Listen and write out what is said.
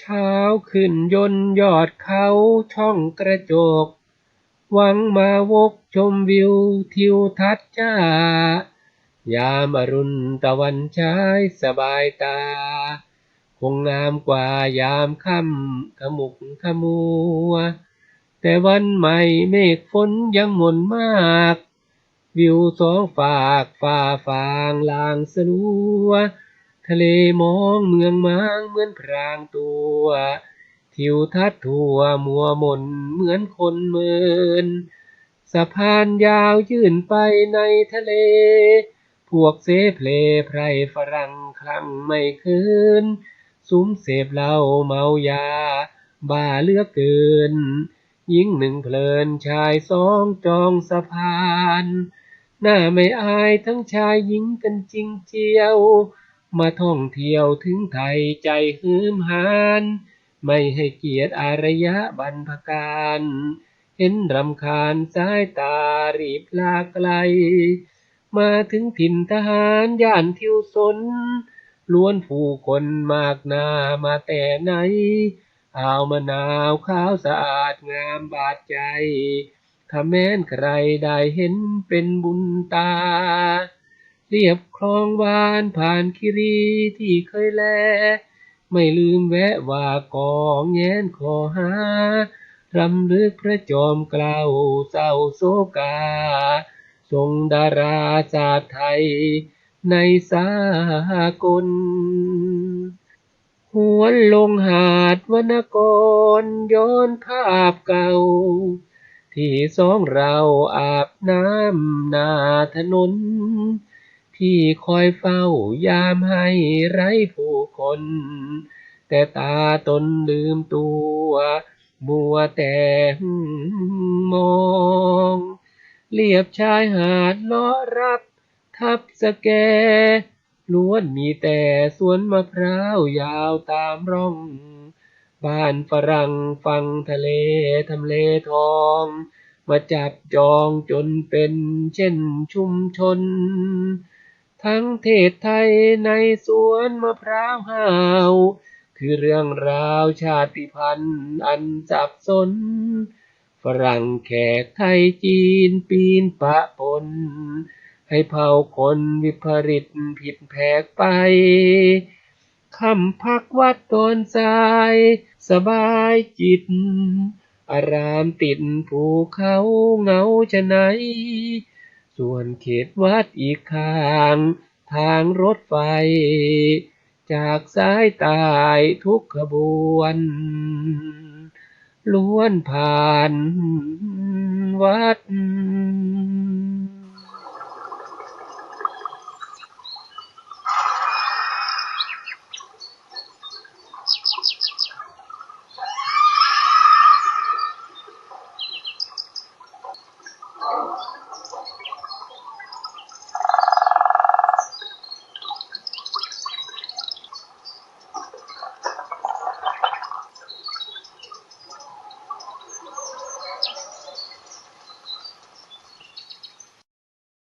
ช้าขึ้นยนต์ยอดเขาช่องกระจก หวังมาวกชมวิวทิวทัศน์จ้ายามอรุณตะวันฉายสบายตา คงงามกว่ายามค่ำขมุกขมัว แต่วันใหม่เมฆฝนยังหม่นมาก วิวสองฝากฝ่าฟางลางสลัว ทะเลมองเมืองมางเหมือนพรางตัว ทิวทัศน์ทั่วมัวมนเหมือนคนเมิน สะพานยาวยื่นไปในทะเล พวกเสเพลไพรฝรั่งคลั่งไม่คืนซุ้มเสพเหล้าเมายา บ้าเลือกเกินหญิงหนึ่งเพลินชายสองจองสะพาน หน้าไม่อายทั้งชายหญิงกันจริงเจียว มาท่องเที่ยวถึงไทยใจหืมหาน ไม่ให้เกียรติอารยะบรรพการ เห็นรำคาญสายตารีบลาไกล มาถึงถิ่นทหารย่านทิวสน ล้วนผู้คนมากหน้ามาแต่ไหนอ่าวมะนาวขาวสะอาดงามบาดใจ ถ้าแม้นใครได้เห็นเป็นบุญตา เรียบคลองวานผ่านคิรีที่เคยแล ไม่ลืมแวะว่ากองแงนขอหารำลึกพระจอมเกล้าเศร้าโศกา ทรงดาราศาสตร์ไทย ในสากลหวนลงหาดวรรณกรย้อนภาพเก่า ที่สองเราอาบน้ำนาถนน ที่คอยเฝ้ายามให้ไร้ผู้คน แต่ตาตนลืมตัว มัวแต่มอง เลียบชายหาดเลาะรับทับสแกล้วนมีแต่สวนมะพร้าวยาวตามร่อง บ้านฝรั่งฟังทะเลทำเลทอง มาจับจองจนเป็นเช่นชุมชน ทั้งเทศไทยในสวนมะพร้าวห้าว คือเรื่องราวชาติพันธุ์อันสับสน ฝรั่งแขกไทยจีนปีนปะปน ให้เผ่าคนวิปริตผิดแผกไป คำพักวัดตอนสาย สบายจิต อารามติดภูเขาเงาจะไหน ส่วนเขตวัดอีกข้าง ทางรถไฟ จากสายตายทุกขบวน ล้วนผ่านวัด